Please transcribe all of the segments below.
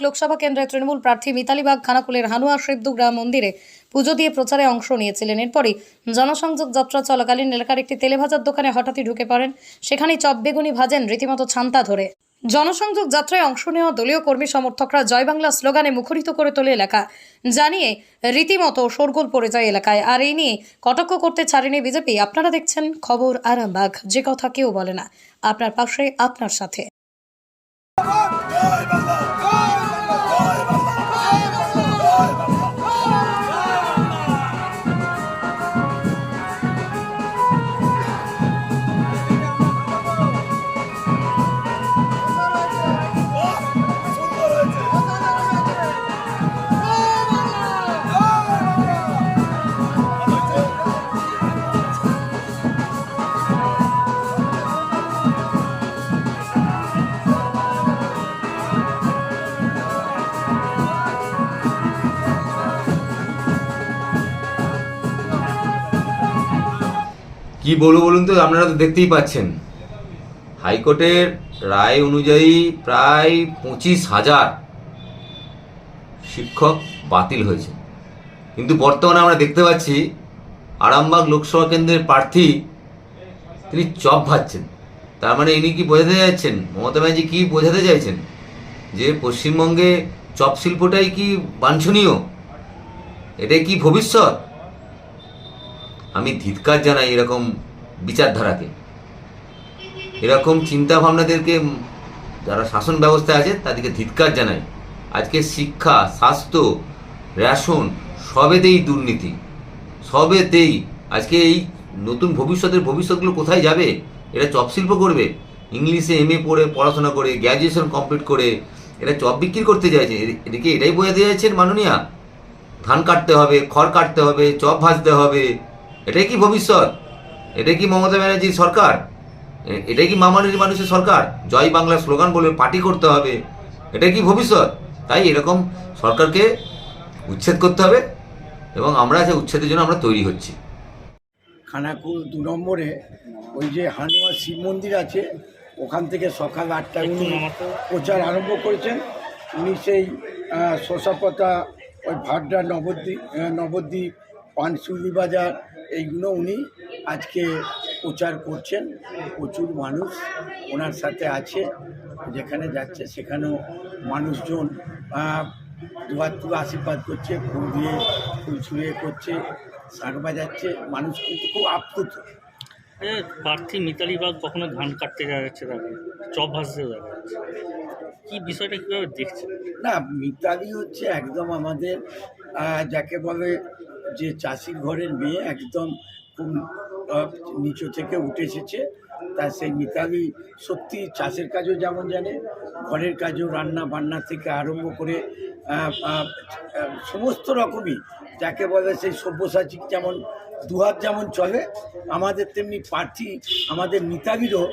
লোকসভা কেন্দ্রের তৃণমূল প্রার্থী মিতালি বাগ খানাকুলের হানুয়া শিবদুগ্রাম মন্দিরে পুজো দিয়ে প্রচারে অংশ নিয়েছিলেন। এরপরই জনসংযোগ যাত্রা চলাকালীন এলাকার একটি তেলেভাজার দোকানে হঠাৎই ঢুকে পড়েন। সেখানেই চপ বেগুনি ভাজেন রীতিমতো ছান্তা ধরে। জনসংযোগ যাত্রায় অংশ নেওয়া দলীয় কর্মী সমর্থকরা জয় বাংলা স্লোগানে মুখরিত করে তোলে এলাকা। জানিয়ে রীতিমতো শোরগোল পড়ে যায় এলাকায়। আর এই নিয়ে কটাক্ষ করতে ছাড়েনি বিজেপি। আপনারা দেখছেন খবর আরামবাগ। যে কথা কেউ বলে না। আপনার পাশে, আপনার সাথে। কি বলব বলুন তো? আপনারা তো দেখতেই পাচ্ছেন। হাইকোর্টের রায় অনুযায়ী প্রায় পঁচিশ হাজার শিক্ষক বাতিল হয়েছে। কিন্তু বর্তমানে আমরা দেখতে পাচ্ছি, আরামবাগ লোকসভা কেন্দ্রের প্রার্থী তিনি চপ ভাজছেন। তার মানে ইনি কি বোঝাতে চাইছেন? মমতা ব্যানার্জি কি বোঝাতে চাইছেন? যে পশ্চিমবঙ্গে চপ শিল্পটাই কি বাঞ্ছনীয়? এটাই কি ভবিষ্যৎ? আমি ধিৎকার জানাই এরকম বিচারধারাকে। এরকম চিন্তা ভাবনাদেরকে যারা শাসন ব্যবস্থায় আছে, তাদেরকে ধিৎকার জানাই। আজকে শিক্ষা, স্বাস্থ্য, রেশন, সবেতেই দুর্নীতি। সবেতেই আজকে এই নতুন ভবিষ্যতের ভবিষ্যৎগুলো কোথায় যাবে? এরা চপ শিল্প করবে। ইংলিশে এম এ পড়ে, পড়াশোনা করে, গ্র্যাজুয়েশন কমপ্লিট করে, এরা চপ বিক্রি করতে চাইছে এ- এদেরকে এটাই বোঝাতে চাইছেন মাননীয়া। ধান কাটতে হবে, খড় কাটতে হবে, চপ ভাজতে হবে। এটাই কি ভবিষ্যৎ? এটাই কি মমতা ব্যানার্জির সরকার? এটাই কি মামানির মানুষের সরকার? জয় বাংলা স্লোগান বলে পার্টি করতে হবে। এটাই কি ভবিষ্যৎ? তাই এরকম সরকারকে উচ্ছেদ করতে হবে এবং আমরা সেই উচ্ছেদের জন্য আমরা তৈরি হচ্ছি। খানাকুল দু নম্বরে ওই যে হানুয়া শিব মন্দির আছে ওখান থেকে সকাল আটটায় উনি প্রচার আরম্ভ করেছেন। উনি সেই শোষাপাতা ওই ভাড্ডা নবদ্বীপ নবদ্বীপ পানশুলি বাজার এইগুলো উনি আজকে প্রচার করছেন। প্রচুর মানুষ ওনার সাথে আছে যেখানে যাচ্ছে সেখানেও মানুষজন দুয়ার তুলে আশীর্বাদ করছে ফুল দিয়ে ফুল ছুঁড়ে করছে শাক বাজাচ্ছে মানুষ কিন্তু খুব আপ্লুত। প্রার্থী মিতালি বাগ কখনো ধান কাটতে যাওয়া যাচ্ছে তাকে চপ যাওয়া যাচ্ছে কি বিষয়টা কীভাবে দেখছেন? না মিতালি হচ্ছে একদম আমাদের যাকে বলে যে চাষির ঘরের মেয়ে একদম খুব নিচু থেকে উঠে এসেছে। তা সেই মিতালি সত্যি চাষের কাজও যেমন জানে, ঘরের কাজও রান্না বান্না থেকে আরম্ভ করে সমস্ত রকমই যাকে বলে সেই সব্যসাচী যেমন দুহাত যেমন চলে, আমাদের তেমনি প্রার্থী আমাদের মিতালিরও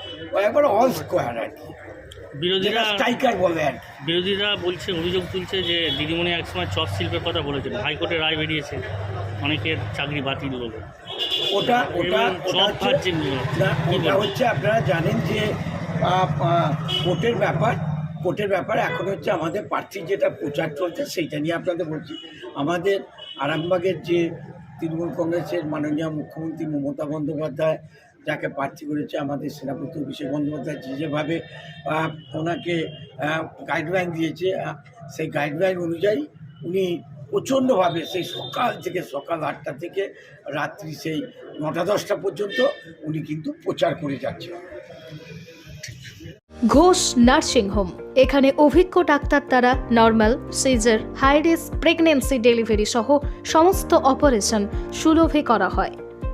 একবার অল স্কোয়ার আর কি। বিরোধীরা স্ট্রাইকার বলে আর বিরোধীরা বলছে অভিযোগ তুলছে যে দিদিমণি একসময় চপ শিল্পের কথা বলেছেন। হাইকোর্টে রায় বেরিয়েছে। অনেকের চাকরি বাতিল বলে। ওটা ওটা চপ হচ্ছে ওটা আপনারা জানেন যে কোর্টের ব্যাপার কোর্টের ব্যাপার এখন হচ্ছে আমাদের প্রার্থীর যেটা প্রচার চলছে সেইটা নিয়ে আপনাদের বলছি। আমাদের আরামবাগের যে তৃণমূল কংগ্রেসের মাননীয় মুখ্যমন্ত্রী মমতা বন্দ্যোপাধ্যায় যাকে প্রার্থী করেছে আমাদের সেনাপতি অভিষেক বন্দ্যোপাধ্যায় যেভাবে ওনাকে গাইডলাইন দিয়েছে সেই গাইডলাইন অনুযায়ী উনি প্রচণ্ডভাবে সেই সকাল থেকে সকাল আটটা থেকে রাত্রি সেই নটা দশটা পর্যন্ত উনি কিন্তু প্রচার করে যাচ্ছেন। Ghosh nursing home. এখানে অভিজ্ঞ ডাক্তার দ্বারা normal, caesar high risk pregnancy delivery সহ সমস্ত অপারেশন সুলভে করা হয়।